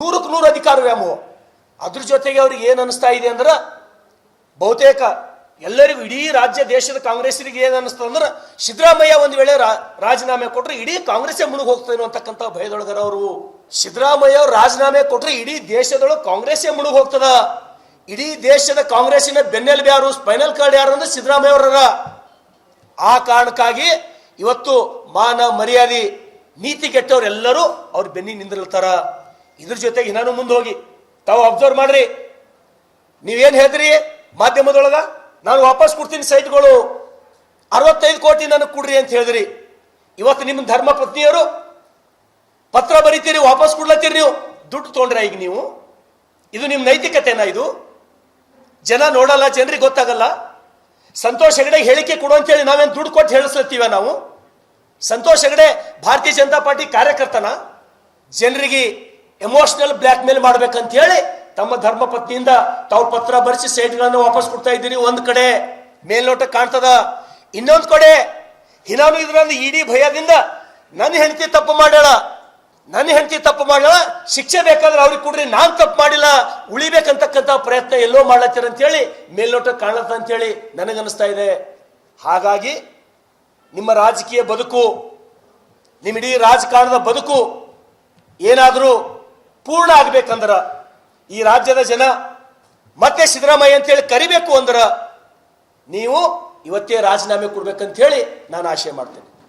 ನೂರಕ್ಕೆ ನೂರು ವ್ಯಾಮೋ ಅದ್ರ ಜೊತೆಗೆ ಅವ್ರಿಗೆ ಏನು ಅನಿಸ್ತಾ ಇದೆ ಅಂದ್ರೆ, ಬಹುತೇಕ ಎಲ್ಲರಿಗೂ ಇಡೀ ರಾಜ್ಯ, ದೇಶದ ಕಾಂಗ್ರೆಸ್ಸಿಗೆ ಏನು ಅನಿಸ್ತದೆ ಅಂದ್ರೆ, ಸಿದ್ದರಾಮಯ್ಯ ಒಂದು ವೇಳೆ ರಾಜೀನಾಮೆ ಕೊಟ್ಟರೆ ಇಡೀ ಕಾಂಗ್ರೆಸ್ಸೇ ಮುಳುಗ್ ಹೋಗ್ತದೆ ಅಂತಕ್ಕಂಥ ಭಯದೊಳಗರ ಅವರು. ಸಿದ್ದರಾಮಯ್ಯ ಅವ್ರು ರಾಜೀನಾಮೆ ಕೊಟ್ಟರೆ ಇಡೀ ದೇಶದೊಳಗೆ ಕಾಂಗ್ರೆಸ್ಸೇ ಮುಳುಗ್ ಹೋಗ್ತದ. ಇಡೀ ದೇಶದ ಕಾಂಗ್ರೆಸ್ಸಿನ ಬೆನ್ನೆಲುಬು ಯಾರು, ಸ್ಪೈನಲ್ ಕಾರ್ಡ್ ಯಾರು ಅಂದ್ರೆ ಸಿದ್ದರಾಮಯ್ಯ ಅವರ ಆ ಕಾರಣಕ್ಕಾಗಿ ಇವತ್ತು ಮಾನ ಮರ್ಯಾದೆ, ನೀತಿ ಕೆಟ್ಟವರೆಲ್ಲರೂ ಅವ್ರ ಬೆನ್ನಿ ನಿಂದಿರ್ತಾರ ಇದ್ರ ಜೊತೆಗೆ ನಾನು ಮುಂದೆ ಹೋಗಿ ತಾವು ಅಬ್ಸರ್ವ್ ಮಾಡ್ರಿ. ನೀವೇನ್ ಹೇಳ್ತೀರಿ ಮಾಧ್ಯಮದೊಳಗ? ನಾನು ವಾಪಸ್ ಕೊಡ್ತೀನಿ ಸೈಟ್ಗಳು. ಅರವತ್ತೈದು ಕೋಟಿ ನನಗೆ ಕೊಡ್ರಿ ಅಂತ ಹೇಳಿದ್ರಿ. ಇವತ್ತು ನಿಮ್ಮ ಧರ್ಮ ಪತ್ನಿಯರು ಪತ್ರ ಬರೀತೀರಿ, ವಾಪಸ್ ಕೊಡ್ಲತ್ತೀರಿ ನೀವು. ದುಡ್ಡು ತೊಗೊಂಡ್ರೆ ಈಗ ನೀವು. ಇದು ನಿಮ್ಮ ನೈತಿಕತೆನಾ ಇದು? ಜನ ನೋಡಲ್ಲ, ಜನರಿಗೆ ಗೊತ್ತಾಗಲ್ಲ. ಸಂತೋಷ್ ಹೆಗಡೆ ಹೇಳಿಕೆ ಕೊಡು ಅಂತೇಳಿ ನಾವೇನು ದುಡ್ಡು ಕೊಟ್ಟು ಹೇಳಿಸ್ಲತ್ತೀವ ನಾವು? ಸಂತೋಷ್ ಹೆಗಡೆ ಭಾರತೀಯ ಜನತಾ ಪಾರ್ಟಿ ಕಾರ್ಯಕರ್ತನ? ಜನರಿಗೆ ಎಮೋಷನಲ್ ಬ್ಲ್ಯಾಕ್ ಮೇಲ್ ಮಾಡ್ಬೇಕಂತ ಹೇಳಿ ತಮ್ಮ ಧರ್ಮ ಪತ್ನಿಯಿಂದ ತಾವು ಪತ್ರ ಬರೆಸಿ ಸೈಟ್ಗಳನ್ನು ವಾಪಸ್ ಕೊಡ್ತಾ ಇದ್ದೀರಿ. ಒಂದು ಕಡೆ ಮೇಲ್ನೋಟ ಕಾಣ್ತದ. ಇನ್ನೊಂದು ಕಡೆ ನಾನು ಇದ್ರಂದ್ರೆ ಇಡೀ ಭಯದಿಂದ ನನ್ನ ಹೆಂಡತಿ ತಪ್ಪು ಮಾಡ್ಯಾಳ. ನನ್ನ ಹೆಂಡತಿ ತಪ್ಪು ಮಾಡೋಣ ಶಿಕ್ಷೆ ಬೇಕಾದ್ರೆ ಅವ್ರಿಗೆ ಕೊಡ್ರಿ. ನಾನು ತಪ್ಪು ಮಾಡಿಲ್ಲ. ಉಳಿಬೇಕಂತಕ್ಕಂಥ ಪ್ರಯತ್ನ ಎಲ್ಲೋ ಮಾಡ್ಲತ್ತೀರ ಅಂತೇಳಿ ಮೇಲ್ನೋಟ ಕಾಣತ್ತ ಅಂತೇಳಿ ನನಗನ್ನಿಸ್ತಾ ಇದೆ. ಹಾಗಾಗಿ ನಿಮ್ಮ ರಾಜಕೀಯ ಬದುಕು, ನಿಮ್ಮ ಇಡೀ ರಾಜಕಾರಣದ ಬದುಕು ಏನಾದರೂ ಪೂರ್ಣ ಆಗ್ಬೇಕಂದ್ರ ಈ ರಾಜ್ಯದ ಜನ, ಮತ್ತೆ ಸಿದ್ದರಾಮಯ್ಯ ಅಂತೇಳಿ ಕರಿಬೇಕು ಅಂದ್ರ, ನೀವು ಇವತ್ತೇ ರಾಜೀನಾಮೆ ಕೊಡ್ಬೇಕಂತ ಹೇಳಿ ನಾನು ಆಶಯ ಮಾಡ್ತೇನೆ.